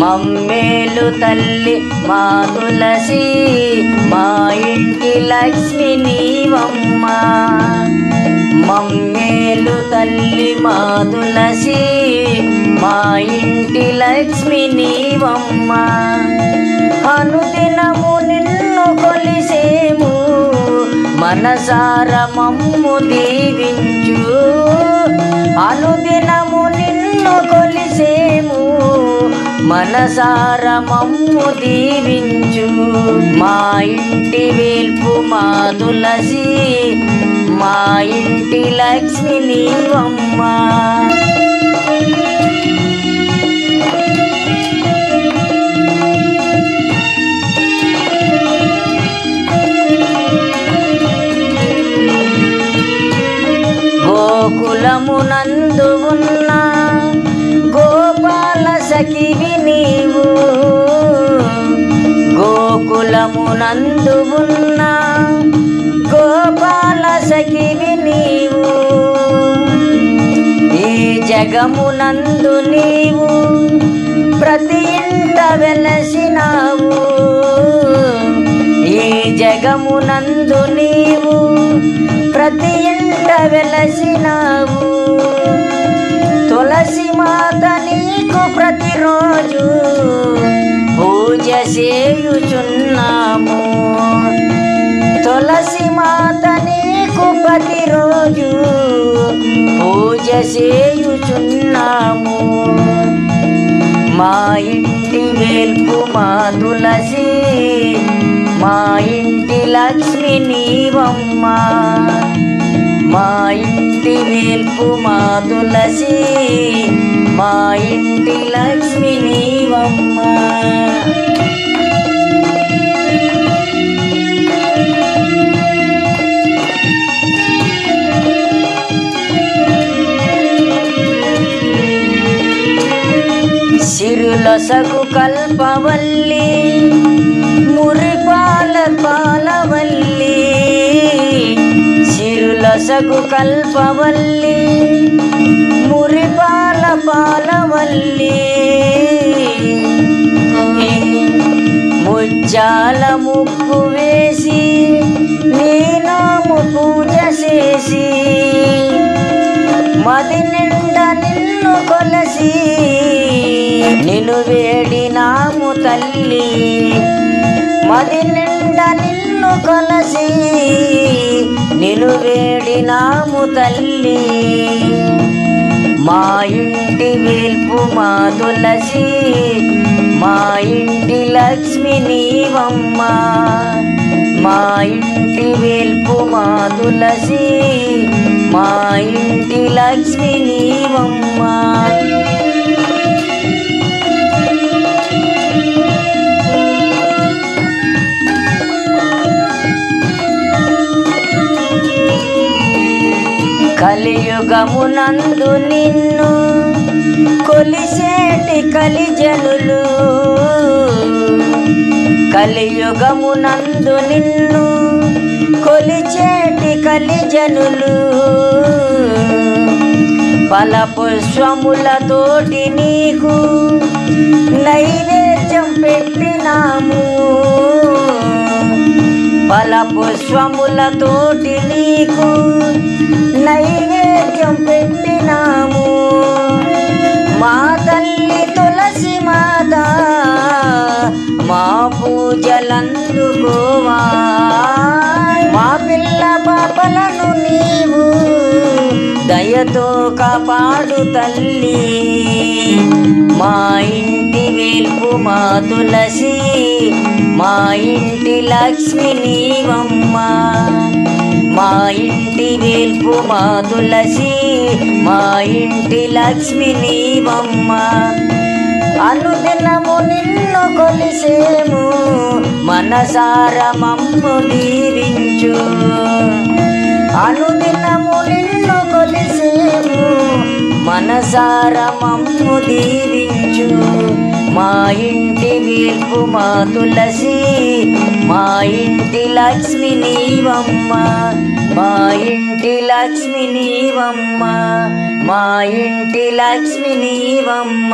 మమ్మేలు తల్లి మా తులసి మా ఇంటి లక్ష్మి నీవమ్మ. మమ్మేలు తల్లి మా తులసి మా ఇంటి లక్ష్మి నీవమ్మ. అనుదినము నిన్ను కొలిసేము మనసార మమ్ము దీవించు. అనుదినము నిన్ను కొలిసేము మనసార మమ్ము దీవించు. మా ఇంటి వేల్పు మా తులసి మా ఇంటి లక్ష్మి నీవమ్మ. గోకులమునందు ఉన్న సఖివి నీవు గోకులమునందు ఉన్న గోపాల సఖివి నీవు. ఈ జగమునందు నీవు ప్రతి ఇంట వెలసినావు. ఈ జగమునందు నీవు ప్రతి ఇంట వెలసినావు. తులసి మాతని నీకు ప్రతిరోజు పూజ చేయుచున్నాము. తులసి మాత నీకు ప్రతిరోజు పూజ చేయుచున్నాము. మా ఇంటి వేల్పు మా తులసి మా ఇంటి లక్ష్మి నీవమ్మ. మా ఇంటి వేల్పు మా తులసి మా ఇంటి లక్ష్మి నీవమ్మ. సిరులసగు కల్పవల్లి సిరులసగు కల్పవల్లి మురిపాల పాలవల్లి. ముజ్జాల ముగ్గు వేసి నీనాము పూజ చేసి మది నిండా నిన్ను కొలసి నిన్ను వేడినాము తల్లి. మది నిండా నిన్ను కొలసి నిలువేడినాము తల్లి. మా ఇంటి వేల్పు మా తులసి మా ఇంటి లక్ష్మి నీవమ్మ. మా ఇంటి వేల్పు మా తులసి మా ఇంటి లక్ష్మి నీవమ్మ. యుగమునందు నిన్ను కొలిసేటి కలిజనులు. కలియుగమునందు నిన్ను కొలిచేటి కలిజనులు. ఫల పుష్పములతోటి నీకు నైవేద్యం పెట్టినాము. ఫల పుష్పములతోటి నీకు పూజలందుకోవా మా పిల్ల పాపలను నీవు దయతో కాపాడు తల్లి. మా ఇంటి వేల్పు మా తులసి మా ఇంటి లక్ష్మి నీవమ్మ. మా ఇంటి వేల్పు మా తులసి మా ఇంటి లక్ష్మి నీవమ్మ. అనుదినము నిన్ను కొలిసేము. మనసారమంపు మమ్ము దీవించు అనుదినము నిన్ను కొలిసేము. మనసారమంపు దీవించు మా ఇంటి వీర్పు మా తులసి మా ఇంటి లక్ష్మి నీవమ్మ. మా ఇంటి లక్ష్మి నీవమ్మ మా ఇంటి లక్ష్మి నీవమ్మ.